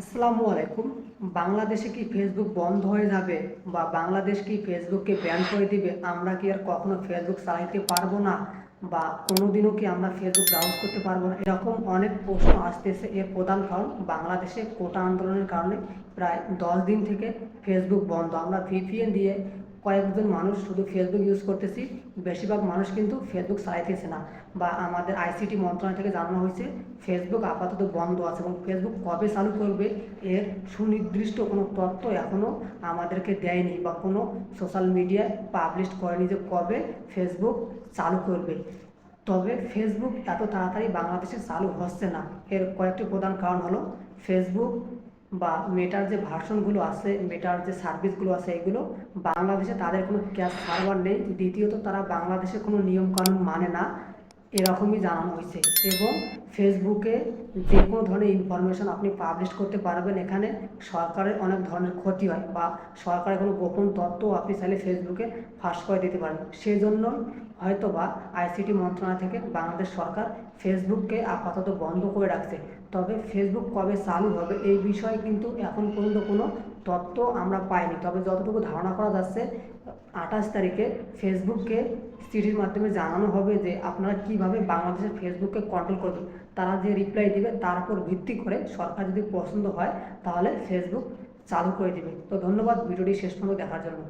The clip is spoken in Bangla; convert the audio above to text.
আসসালামু আলাইকুম। বাংলাদেশে কি ফেসবুক বন্ধ হয়ে যাবে বা বাংলাদেশ কি ফেসবুককে ব্যান করে দিবে? আমরা কি আর কখনো ফেসবুক চালাইতে পারব না বা কোনোদিনও কি আমরা ফেসবুক ব্রাউজ করতে পারব না? এরকম অনেক প্রশ্ন আসতেছে। এর প্রধান কারণ বাংলাদেশে কোটা আন্দোলনের কারণে প্রায় দশ দিন থেকে ফেসবুক বন্ধ। আমরা ভিপিএন দিয়ে কয়েকজন মানুষ শুধু ফেসবুক ইউজ করতেছি। বেশিরভাগ মানুষ কিন্তু ফেসবুক চালাইতেছে না। বা আমাদের আইসিটি মন্ত্রণালয় থেকে জানানো হয়েছে ফেসবুক আপাতত বন্ধ আছে এবং ফেসবুক কবে চালু করবে এর সুনির্দিষ্ট কোনো তথ্য এখনও আমাদেরকে দেয়নি বা কোনো সোশ্যাল মিডিয়ায় পাবলিশ করেনি যে কবে ফেসবুক চালু করবে। তবে ফেসবুক এত তাড়াতাড়ি বাংলাদেশে চালু হচ্ছে না। এর কয়েকটি প্রধান কারণ হলো ফেসবুক বা মেটার যে ভার্সনগুলো আছে, মেটার যে সার্ভিসগুলো আছে, এগুলো বাংলাদেশে তাদের কোনো ক্যাশ সার্ভার নেই। দ্বিতীয়ত তারা বাংলাদেশে কোনো নিয়মকানুন মানে না। এরকমই জানানো হয়েছে। এবং ফেসবুকে যে কোনো ধরনের ইনফরমেশন আপনি পাবলিশ করতে পারবেন, এখানে সরকারের অনেক ধরনের ক্ষতি হয় বা সরকারের কোনো গোপন তথ্য আপনি চাইলে ফেসবুকে ফাঁস করে দিতে পারেন। সেই জন্য হয়তো বা আইসিটি মন্ত্রণালয় থেকে বাংলাদেশ সরকার ফেসবুককে আপাতত বন্ধ করে রাখছে। তবে ফেসবুক কবে চালু হবে এই বিষয়ে কিন্তু এখন পর্যন্ত কোনো তথ্য আমরা পাইনি। তবে যতটুকু ধারণা করা যাচ্ছে, আঠাশ তারিখে ফেসবুককে চিঠির মাধ্যমে জানানো হবে যে আপনারা কীভাবে বাংলাদেশের ফেসবুককে কন্ট্রোল করবেন তারা যে রিপ্লাই দিবে, তার উপর ভিত্তি করে সরকার যদি পছন্দ হয়, তাহলে ফেসবুক চালু করে দেবে। তো ধন্যবাদ, ভিডিওটি শেষ পর্যন্ত দেখার জন্য।